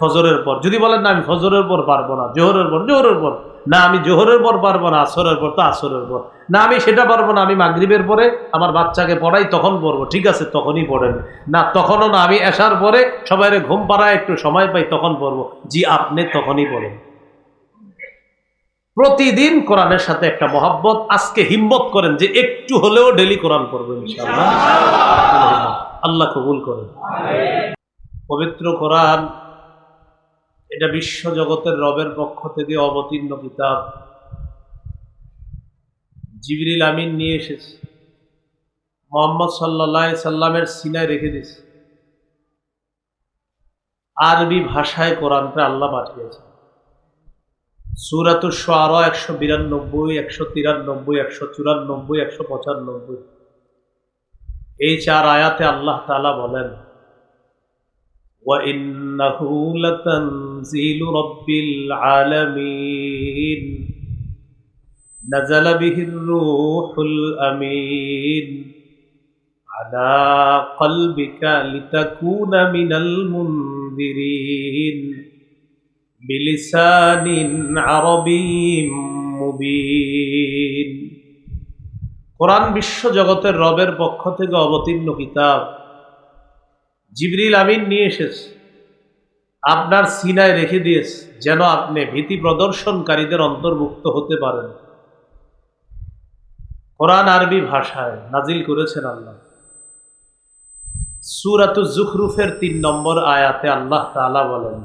ফজরের পর। যদি বলেন না আমি ফজরের পর পারব না জোহরের পর জোহরের পর। না আমি জোহরের পর পারব না আসরের পর তো আসরের পর। না আমি সেটা পারব না আমি মাগরিবের পরে আমার বাচ্চাকে পড়াই তখন পড়ব। ঠিক আছে তখনই পড়েন। না তখনও না আমি আসার পরে সবাই ঘুম পাড়ায় একটু সময় পাই তখন পড়ব। জি আপনি তখনই পড়েন। প্রতিদিন কোরআনের সাথে একটা মহাব্বত আজকে হিম্মত করেন যে একটু হলেও ডেলি কোরআন পড়বেন ইনশাআল্লাহ। আল্লাহ কবুল করেন। পবিত্র কোরআন এটা বিশ্ব জগতের রবের পক্ষ থেকে অবতীর্ণ কিতাব জিবরিল আমিন নিয়ে এসেছে মোহাম্মদ সাল্লাহ সাল্লামের সিনায় রেখে দিয়েছে আরবি ভাষায় কোরআনটা আল্লাহ পাঠিয়েছে সুরাতুর আরো একশো বিরানব্বই একশো তিরানব্বই একশো চুরানব্বই একশো পঁচানব্বই এই চার আয়াতে আল্লাহ তালা বলেন وإنه لتنزيل رب العالمين نزل به الروح الأمين على قلبك لتكون من المنذرين بلسان عربي মুবিন কোরআন বিশ্ব জগতের রবের পক্ষ থেকে অবতীর্ণ কিতাব জিবরিল আমিন নিয়ে এসেছে আপনার সিনায় রেখে দিয়েছে, যেন আপনি ভীতি প্রদর্শনকারীদের অন্তর্ভুক্ত হতে পারেন। কোরআন আরবি ভাষায় নাজিল করেছেন আল্লাহ। সুরাতু জুখরুফের তিন নম্বর আয়াতে আল্লাহ তাআলা বলেন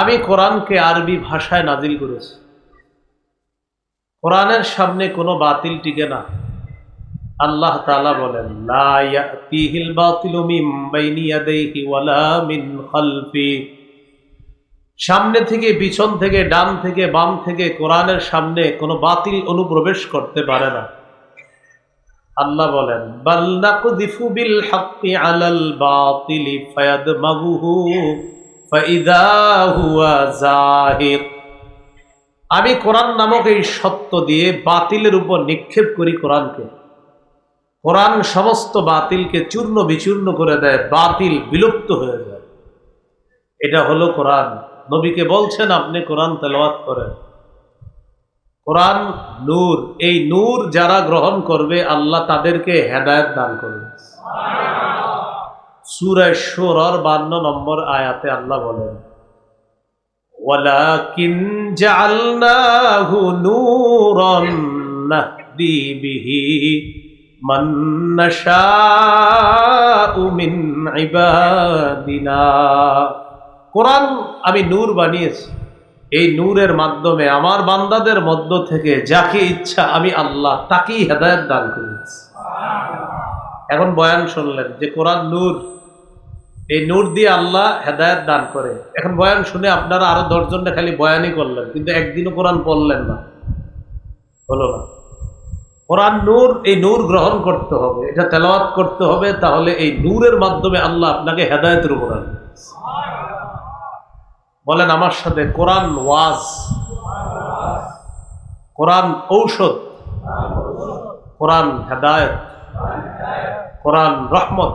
আমি কোরআনকে আরবি ভাষায় নাজিল করেছি। কোরআনের সামনে কোনো বাতিল টিকে না। আল্লাহ তালা বলেন মিন মিন সামনে থেকে, পিছন থেকে, ডান থেকে, বাম থেকে কোরআনের সামনে কোনো বাতিল অনুপ্রবেশ করতে পারে না। আল্লাহ বলেন, বাল নাকযিফু বিল হাক্কি আলাল হুয়া আমি কোরআন নামক এই সত্য দিয়ে বাতিলের উপর নিক্ষেপ করি কোরআনকে। কোরআন সমস্ত বাতিলকে চূর্ণ বিচূর্ণ করে দেয় বাতিল বিলুপ্ত হয়ে যায়। এটা হলো কোরআন। নবীকে বলছেন আপনি কোরআন তেলাওয়াত করেন। কোরআন নূর। এই নূর যারা গ্রহণ করবে আল্লাহ তাদেরকে হেদায়ত দান করবে। সুরায় সুরর বান্ন নম্বর আয়াতে আল্লাহ বলেন ولكن جعلناه نورا نهدي به من نشاء من عبادنا কোরআন আমি নূর বানিয়েছি এই নূরের মাধ্যমে আমার বান্দাদের মধ্য থেকে যাকে ইচ্ছা আমি আল্লাহ তাকেই হেদায়ত দান করেছি এখন বয়ান শুনলেন যে কোরআন নূর এই নূর দিয়ে আল্লাহ হেদায়ত দান করে। এখন বয়ান শুনে আপনারা আরও দশজনটা খালি বয়ানই করলেন, কিন্তু একদিনও কোরআন পড়লেন না। হলো না। কোরআন নূর, এই নূর গ্রহণ করতে হবে, এটা তেলাওয়াত করতে হবে, তাহলে এই নূরের মাধ্যমে আল্লাহ আপনাকে হেদায়তের উপর বলেন আমার সাথে, কোরআন ওয়াজ, কোরআন ঔষধ, কোরআন হেদায়ত, কোরআন রহমত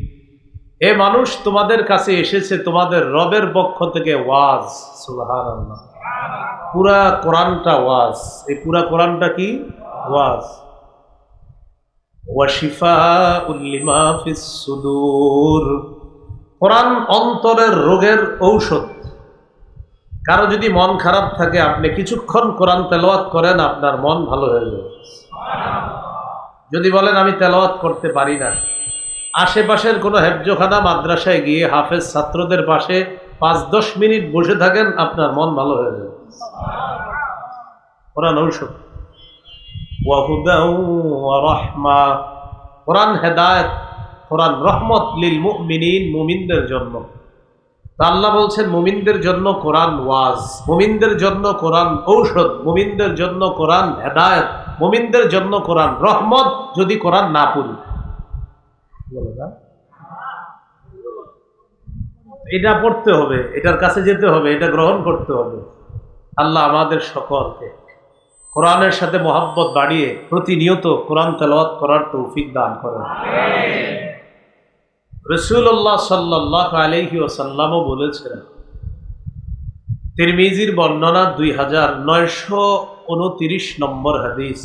এ মানুষ তোমাদের কাছে এসেছে, তোমাদের রবের পক্ষ থেকে ওয়াজ, সুবহানাল্লাহ। পুরা কোরআনটা ওয়াজ। এই পুরা কোরআনটা কি? ওয়াজ। ওয়াশিফা উল্লিমা সুদূর। কোরআন অন্তরের রোগের ঔষধ। কারও যদি মন খারাপ থাকে, আপনি কিছুক্ষণ কোরআন তেলাওয়াত করেন, আপনার মন ভালো হয়ে যাবে। যদি বলেন, আমি তেলাওয়াত করতে পারি না। আশেপাশের কোনো হেফজোখানা মাদ্রাসায় গিয়ে হাফেজ ছাত্রদের পাশে পাঁচ দশ মিনিট বসে থাকেন, আপনার মন ভালো হয়ে যাবে। কোরআন ঔষধ রহমা। রহমত জন্য। বলছেন জন্য ওয়াজ জন্য জন্য হেদায়ত জন্য কোরআন রহমত যদি কোরআন না পড়ি। এটা পড়তে হবে, এটার কাছে যেতে হবে, এটা গ্রহণ করতে হবে। আল্লাহ আমাদের সকলকে কোরআনের সাথে মোহাব্বত বাড়িয়ে প্রতিনিয়ত কোরআন তেলাওয়াত করার তৌফিক দান করেন। রসুল্লাহ সাল্লাহ আলহি ওসাল্লামও বলেছেন, তিরমিজির বর্ণনা দুই হাজার নয়শো উনতিরিশ নম্বর হাদিস।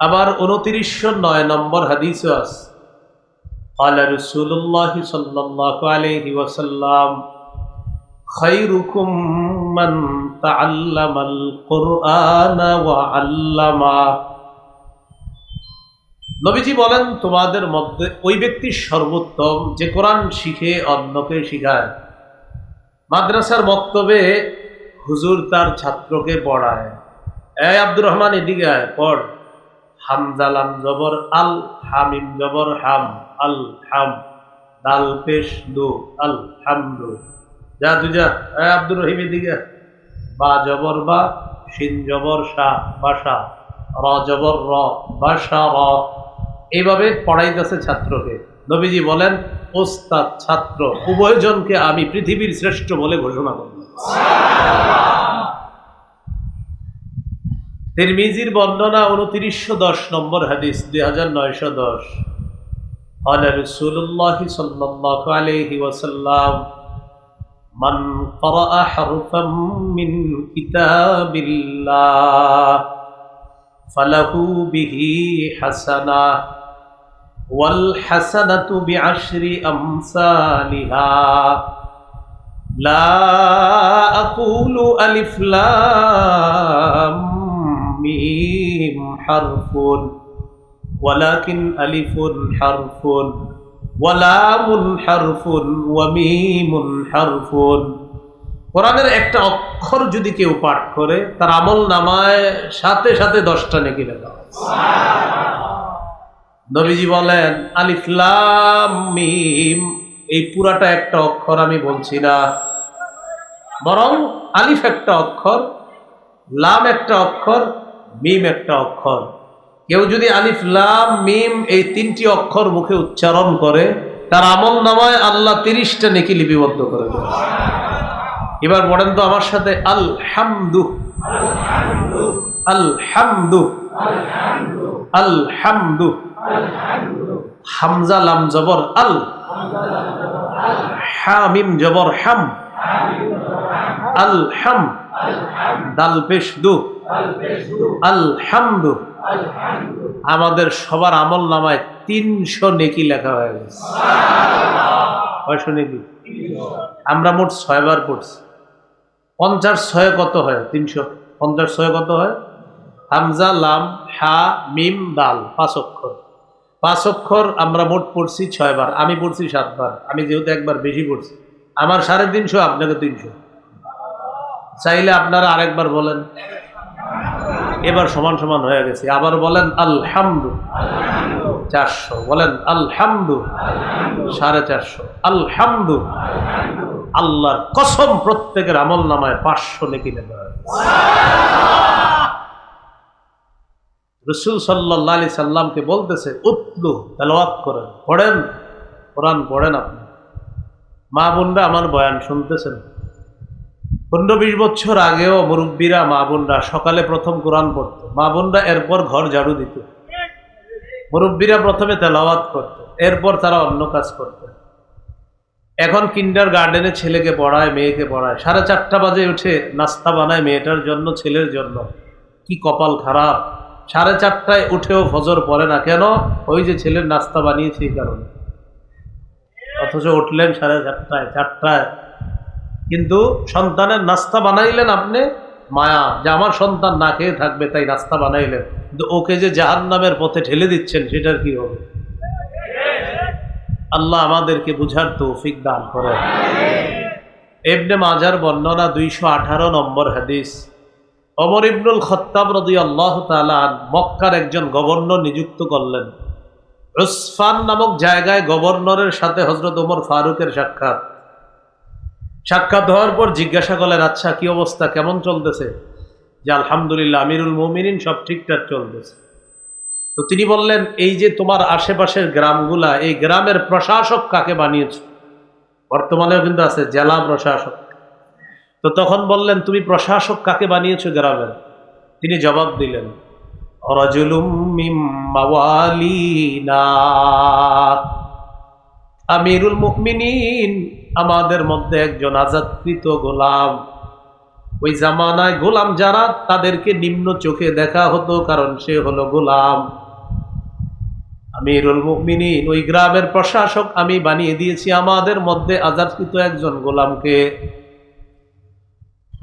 আবার উনতিরিশশো নয় নম্বর হাদিসও আছে। قال رسول الله صلى الله عليه وسلم خيركم من تعلم القرآن وعلمه নবীজি বলেন তোমাদের মধ্যে ওই ব্যক্তি সর্বোত্তম যে কোরআন শিখে অন্যকে শিখায় মাদ্রাসার বক্তব্যে হুজুর তার ছাত্রকে পড়ায় এ আব্দুর রহমান এদিকে আয় পড় হামজালাম জবর আল হামিম জবর হাম আল হাম দাল পেশ দু আল হামদু যা তুই যা আব্দুর রহিম এদিকে। বা জবর বা, শিন জবর বাসা র জবর র বাসা র। এইভাবে পড়াইতেছে ছাত্রকে। নবীজি বলেন, ওস্তাদ, ছাত্র, উভয়জনকে আমি পৃথিবীর শ্রেষ্ঠ বলে ঘোষণা করব। তিরমিজির বর্ণনা উনত্রিশশো দশ নম্বর হাদিস, দুই হাজার নয়শো দশ। قال رسول الله صلى الله عليه وسلم من قرأ حرفا من كتاب الله فله به حسنة والحسنة بعشر أمثالها. لا أقول ألف لام ميم حرف. ولكن ألف حرف ولام حرف وميم حرف কোরআনের একটা অক্ষর যদি কেউ পাঠ করে তার আমল নামায় সাথে সাথে দশটা নেকি লেখা হয়। নবীজি বলেন আলিফলাম মিম এই পুরাটা একটা অক্ষর আমি বলছি না বরং আলিফ একটা অক্ষর লাম একটা অক্ষর মিম একটা অক্ষর কেউ যদি আলিফ, লাম, মিম এই তিনটি অক্ষর মুখে উচ্চারণ করে, তার আমল নামায় আল্লাহ তিরিশটা নেকি লিপিবদ্ধ করে এবার বলেন তো আমার সাথে আল হামদু আল হামদু আল হামদু হামজা, লাম জবর, আল। হামিম জবর, হাম। আল হাম। দাল পেশ দু। আল হামদু আমাদের সবার আমল নামায় তিনশো নেকি লেখা হয়ে গেছে। কয়শো নেকি? আমরা মোট ছয়বার পড়ছি। পঞ্চাশ ছয় কত হয়? তিনশো। পঞ্চাশ ছয় কত হয়? হামজা, লাম, হা, মিম, দাল, পাঁচ অক্ষর। পাঁচ অক্ষর আমরা মোট পড়ছি ছয়বার। আমি পড়ছি সাতবার। আমি যেহেতু একবার বেশি পড়ছি। আমার সাড়ে তিনশো, আপনাকে তিনশো। চাইলে আপনারা আরেকবার বলেন। এবার সমান সমান হয়ে গেছে। আবার বলেন, আলহামদু। চারশো। বলেন, আলহামদু। সাড়ে চারশো। আলহামদু। আল্লাহর কসম প্রত্যেকের আমল নামায় পাঁচশো নেকি নেবে রসুল সাল্লাহ আলি সাল্লামকে বলতেছে, উতলু, তেলাওয়াত করেন। পড়েন? কোরআন পড়েন আপনি? মা বোনরা আমার বয়ান শুনতেছেন? পনেরো বিশ বছর আগেও মুরব্বীরা মা বোনরা সকালে প্রথম কোরআন পড়তো। মা বোনরা এরপর ঘর ঝাড়ু দিত। মুরব্বীরা প্রথমে তেলাওয়াত করত, এরপর তারা অন্য কাজ করত। এখন কিন্ডার গার্ডেনে ছেলেকে পড়ায়, মেয়েকে পড়ায়। সাড়ে চারটা বাজে উঠে নাস্তা বানায় মেয়েটার জন্য, ছেলের জন্য। কি কপাল খারাপ। সাড়ে চারটায় উঠেও ফজর পড়ে না কেন? ওই যে ছেলের নাস্তা বানিয়েছে এই কারণে। অথচ উঠলেন সাড়ে চারটায় চারটায়। কিন্তু সন্তানের নাস্তা বানাইলেন আপনি? মায়া, যে আমার সন্তান না খেয়ে থাকবে, তাই নাস্তা বানাইলেন। কিন্তু ওকে যে জাহান নামের পথে ঠেলে দিচ্ছেন, সেটার কি হবে? আল্লাহ আমাদেরকে বুঝার তৌফিক দান করে এবনে মাজার বর্ণনা দুইশো আঠারো নম্বর হাদিস। অমর ইবনুল খত্তাব রদি আল্লাহ তালান মক্কার একজন গভর্নর নিযুক্ত করলেন। উসফান নামক জায়গায় গভর্নরের সাথে হজরত ওমর ফারুকের সাক্ষাৎ। সাক্ষাৎ হওয়ার পর জিজ্ঞাসা করলেন আচ্ছা কি অবস্থা? কেমন চলতেছে? যে, আলহামদুলিল্লাহ, আমিরুল মোমিনিন, সব ঠিকঠাক চলতেছে। তো তিনি বললেন, এই যে তোমার আশেপাশের গ্রামগুলা, এই গ্রামের প্রশাসক কাকে বানিয়েছ? বর্তমানেও কিন্তু আছে জেলা প্রশাসক। তো তখন বললেন, তুমি প্রশাসক কাকে বানিয়েছো গ্রামের? তিনি জবাব দিলেন আমিরুল মুমিনিন আমাদের মধ্যে একজন আজাদকৃত গোলাম। ওই জামানায় গোলাম যারা, তাদেরকে নিম্ন চোখে দেখা হতো কারণ সে হলো গোলাম। আমিরুল মুমিনিন, ওই গ্রামের প্রশাসক আমি বানিয়ে দিয়েছি আমাদের মধ্যে আজাদকৃত একজন গোলামকে।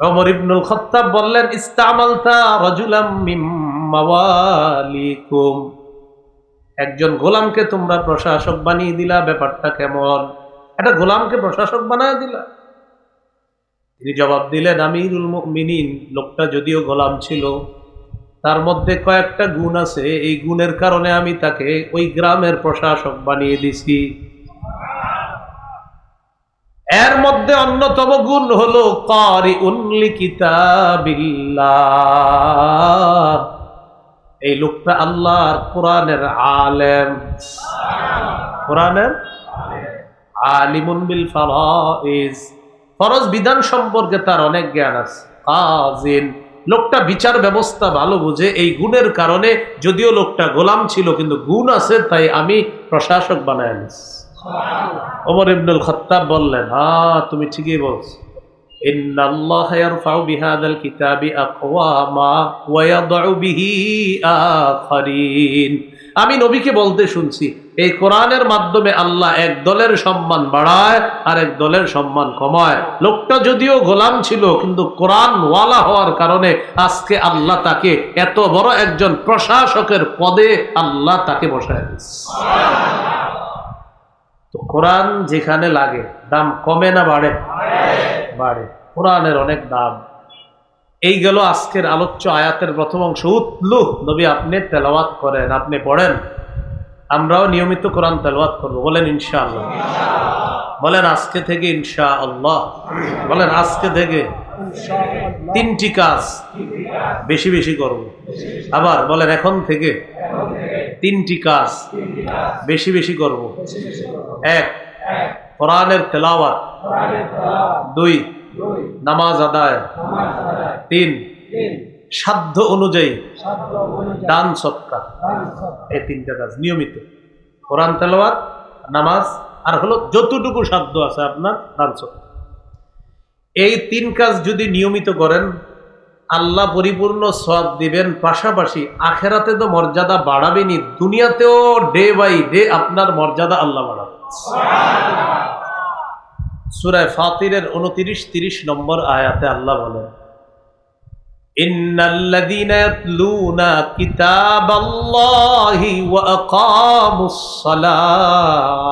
ওমর ইবনুল খত্তাব বললেন, ইস্তামালতা রাজুলাম একজন গোলামকে তোমরা প্রশাসক বানিয়ে দিলা, ব্যাপারটা কেমন? একটা গোলামকে প্রশাসক বানায় দিলা। তিনি জবাব দিলেন, আমিরুল মুমিনিন, লোকটা যদিও গোলাম ছিল, তার মধ্যে কয়েকটা গুণ আছে। এই গুণের কারণে আমি তাকে ওই গ্রামের প্রশাসক বানিয়ে দিছি। এর মধ্যে অন্যতম গুণ হলো কারি উনলি কিতাবিল্লাহ এই লোকটা আল্লাহর কোরআনের আলেম। কোরআনের আলিমুন বিল ফরজ ফরজ বিধান সম্পর্কে তার অনেক জ্ঞান আছে। কাজিন। লোকটা বিচার ব্যবস্থা ভালো বুঝে, এই গুণের কারণে যদিও লোকটা গোলাম ছিল, কিন্তু গুণ আছে, তাই আমি প্রশাসক বানায় নিস ওমর ইবনুল খত্তাব বললেন হ্যাঁ তুমি ঠিকই বলছো। আমি নবীকে বলতে শুনছি এই কোরআনের মাধ্যমে আল্লাহ এক দলের সম্মান বাড়ায় আর এক দলের সম্মান কমায়। লোকটা যদিও গোলাম ছিল, কিন্তু কোরআন ওয়ালা হওয়ার কারণে আজকে আল্লাহ তাকে এত বড় একজন প্রশাসকের পদে আল্লাহ তাকে বসায় তো কোরআন যেখানে লাগে, দাম কমে না বাড়ে? বাড়ে। কোরআনের অনেক দাম। এই গেল আজকের আলোচ্য আয়াতের প্রথম অংশ। উতলু নবী আপনি তেলাওয়াত করেন, আপনি পড়েন। আমরাও নিয়মিত কোরআন তেলাওয়াত করব। বলেন ইনশা আল্লাহ বলেন, আজকে থেকে ইনশা আল্লাহ বলেন, আজকে থেকে তিনটি কাজ বেশি বেশি করব। আবার বলেন, এখন থেকে তিনটি কাজ বেশি বেশি করব। এক, কোরআনের তেলাওয়াত। দুই, নামাজ আদায়। তিন সাধ্য অনুযায়ী দান সৎকার। এই তিনটা কাজ নিয়মিত। কোরআন তেলাওয়াত, নামাজ, আর হলো যতটুকু সাধ্য আছে আপনার দান সৎকার। এই তিন কাজ যদি নিয়মিত করেন, আল্লাহ পরিপূর্ণ সব দিবেন, পাশাপাশি আখেরাতে তো মর্যাদা বাড়াবেনি দুনিয়াতেও ডে বাই ডে আপনার মর্যাদা আল্লাহ বাড়াবে সুরায় ফাতিরের উনতিরিশ, তিরিশ নম্বর আয়াতে আল্লাহ বলেন إن الذين يتلون كتاب الله وأقاموا الصلاة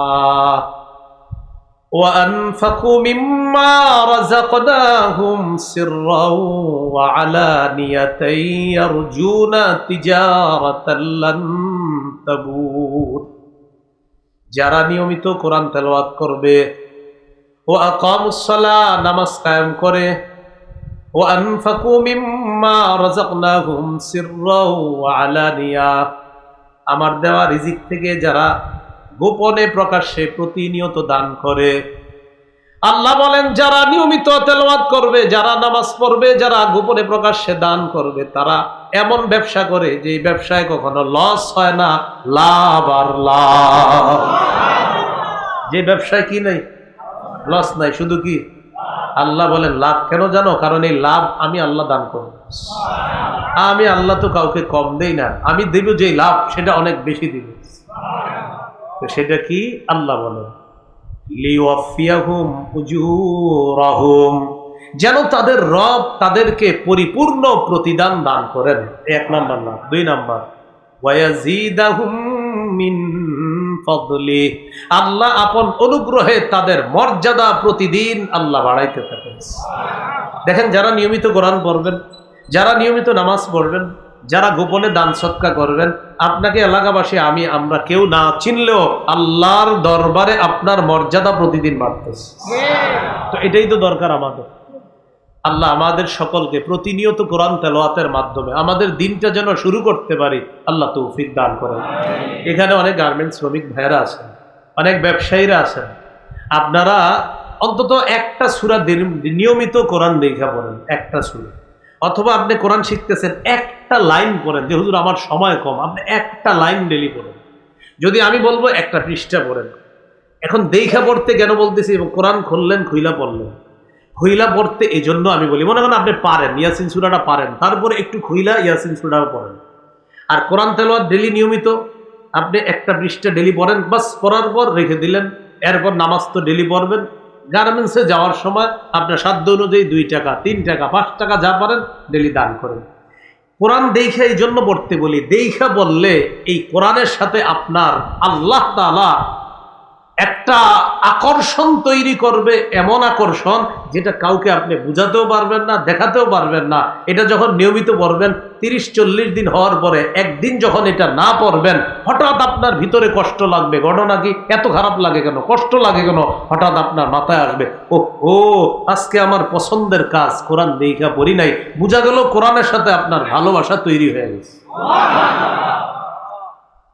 وأنفقوا مما رزقناهم سرا وعلانية يرجون تجارة لن تبور যারা নিয়মিত কোরআন তেলাওয়াত করবে ও আকামুসলা নামাজ কায়েম করে মিম্মা রাযাকনাহুম সিররাও ওয়া আলানিয়া আমার দেওয়া রিজিক থেকে যারা গোপনে প্রকাশ্যে প্রতিনিয়ত দান করে। আল্লাহ বলেন, যারা নিয়মিত তেলাওয়াত করবে, যারা নামাজ পড়বে, যারা গোপনে প্রকাশ্যে দান করবে, তারা এমন ব্যবসা করে যে ব্যবসায় কখনো লস হয় না, লাভ আর লাভ। যে ব্যবসায় কি নেই? লস নাই, শুধু কি? আল্লাহ বলেন, লাভ কেন জানো? কারণ এই লাভ আমি আল্লাহ দান করব। আমি আল্লাহ তো কাউকে কম দেই না। আমি দেব যে লাভ, সেটা অনেক বেশি দিব। তো সেটা কি? আল্লাহ বলেন যেন তাদের রব তাদেরকে পরিপূর্ণ প্রতিদান দান করেন। এক নাম্বার না, দুই নাম্বার ফদলি। আল্লাহ আপন অনুগ্রহে তাদের মর্যাদা প্রতিদিন আল্লাহ বাড়াইতে থাকেন দেখেন, যারা নিয়মিত কোরআন পড়বেন, যারা নিয়মিত নামাজ পড়বেন, যারা গোপনে দান সৎকা করবেন, আপনাকে এলাকাবাসী, আমি, আমরা কেউ না চিনলেও আল্লাহর দরবারে আপনার মর্যাদা প্রতিদিন বাড়তেছে। তো এটাই তো দরকার আমাদের। আল্লাহ আমাদের সকলকে প্রতিনিয়ত কোরআন তেলোয়াতের মাধ্যমে আমাদের দিনটা যেন শুরু করতে পারি, আল্লাহ তৌফিক দান করেন। এখানে অনেক গার্মেন্টস শ্রমিক ভাইয়েরা আছেন, অনেক ব্যবসায়ীরা আছেন। আপনারা অন্তত একটা সুরা নিয়মিত কোরআন দেখা পড়েন, একটা সুরা। অথবা আপনি কোরআন শিখতেছেন, একটা লাইন পড়েন যে, হুজুর, আমার সময় কম। আপনি একটা লাইন ডেলি পড়েন। যদি আমি বলব, একটা পৃষ্ঠা পড়েন। এখন দেখা পড়তে কেন বলতেছি এবং কোরআন খুললেন, খুইলা পড়লেন? খুইলা পড়তে এই জন্য আমি বলি, মনে করেন আপনি পারেন, ইয়াসিন সুরাটা পারেন, তারপরে একটু খুইলা ইয়াসিন সুরাও পড়েন। আর কোরআন তেলোয়াত ডেলি নিয়মিত, আপনি একটা পৃষ্ঠা ডেলি পড়েন, বাস পড়ার পর রেখে দিলেন, এরপর নামাজ তো ডেলি পড়বেন। গার্মেন্টসে যাওয়ার সময় আপনার সাধ্য অনুযায়ী দুই টাকা, তিন টাকা, পাঁচ টাকা যা পারেন ডেলি দান করেন। কোরআন দেখা এই জন্য পড়তে বলি দেখা বললে এই কোরআনের সাথে আপনার আল্লাহ তাআলা একটা আকর্ষণ তৈরি করবে এমন আকর্ষণ যেটা কাউকে আপনি বুঝাতেও পারবেন না, দেখাতেও পারবেন না। এটা যখন নিয়মিত পড়বেন, তিরিশ, চল্লিশ দিন হওয়ার পরে একদিন যখন এটা না পড়বেন, হঠাৎ আপনার ভিতরে কষ্ট লাগবে। ঘটনা কি? এত খারাপ লাগে কেন? কষ্ট লাগে কেন? হঠাৎ আপনার মাথায় আসবে ও ও আজকে আমার পছন্দের কাজ, কোরআন দেখা পড়ি নাই। বোঝা গেল কোরআনের সাথে আপনার ভালোবাসা তৈরি হয়ে গেছে।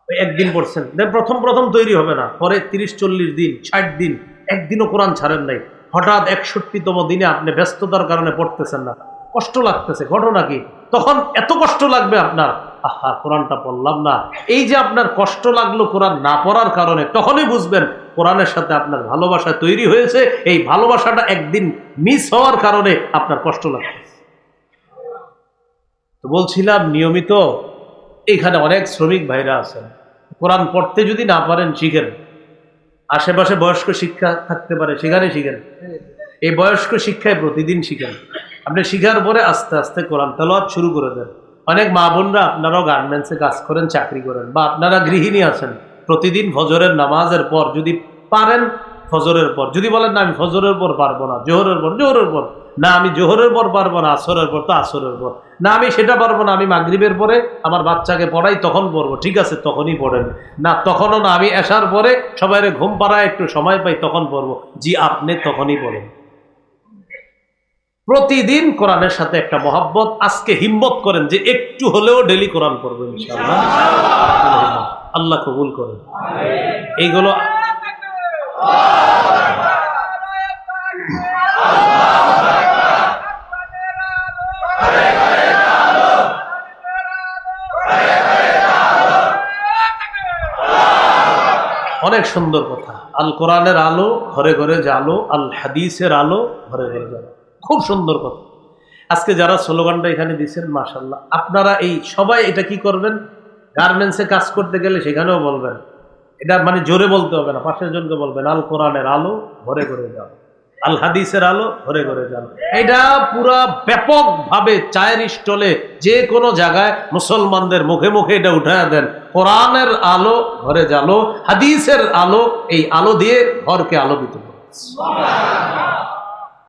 একদিন পড়ছেন। প্রথম প্রথম তৈরি হবে না। পরে তিরিশ, চল্লিশ দিন, ষাট দিন, একদিনও কোরআন ছাড়েন নাই। হঠাৎ একষট্টিতম দিনে আপনি ব্যস্ততার কারণে পড়তেছেন না। কষ্ট লাগতেছে, ঘটনা কি? তখন এত কষ্ট লাগবে আপনার। আহা, কোরআনটা পড়লাম না। এই যে আপনার কষ্ট লাগল কোরআন না পড়ার কারণে, তখনই বুঝবেন কোরআনের সাথে আপনার ভালোবাসা তৈরি হয়েছে। এই ভালোবাসাটা একদিন মিস হওয়ার কারণে আপনার কষ্ট লাগতেছে। তো বলছিলাম, নিয়মিত, এখানে অনেক শ্রমিক ভাইরা আছেন। কোরআন পড়তে যদি না পারেন শিখেন। আশেপাশে বয়স্ক শিক্ষা থাকতে পারে সেখানে শিখেন। এই বয়স্ক শিক্ষায় প্রতিদিন শিখেন। আপনি শিখার পরে আস্তে আস্তে কোরআন তেলাওয়াত শুরু করে দেন। অনেক মা বোনরা আপনারাও গার্মেন্টসে কাজ করেন, চাকরি করেন বা আপনারা গৃহিণী আছেন। প্রতিদিন ফজরের নামাজের পর যদি পারেন ফজরের পর। যদি বলেন না আমি ফজরের পর পারব না জোহরের পর জোহরের পর। না আমি জোহরের পর পারব না আসরের পর তো আসরের পর। না আমি সেটা পারব না আমি মাগরিবের পরে আমার বাচ্চাকে পড়াই তখন পড়ব। ঠিক আছে তখনই পড়েন। না তখনও না আমি আসার পরে সবাই ঘুম পাড়ায় একটু সময় পাই তখন পড়ব। জি আপনি তখনই পড়েন। প্রতিদিন কোরআনের সাথে একটা মহাব্বত আজকে হিম্মত করেন যে একটু হলেও ডেলি কোরআন পড়ব ইনশাআল্লাহ। আল্লাহ কবুল করেন। এইগুলো অনেক সুন্দর কথা। আল কোরআনের আলো ঘরে ঘরে জালো, আল হাদিসের আলো ঘরে ঘরে জালো। খুব সুন্দর কথা। আজকে যারা স্লোগানটা এখানে দিচ্ছেন মাশাল্লাহ আপনারা এই সবাই এটা কি করবেন? গার্মেন্টসে কাজ করতে গেলে সেখানেও বলবেন। এটা মানে জোরে বলতে হবে না, পাশের জনকে বলবেন, আল কোরআনের আলো ঘরে ঘরে যাও, আল হাদিসের আলো ঘরে ঘরে যাও। এটা পুরা ব্যাপকভাবে চায়ের স্টলে যে কোনো জায়গায় মুসলমানদের মুখে মুখে এটা উঠায় দেন, কোরআনের আলো ঘরে জালো হাদিসের আলো, এই আলো দিয়ে ঘরকে আলোকিত করে।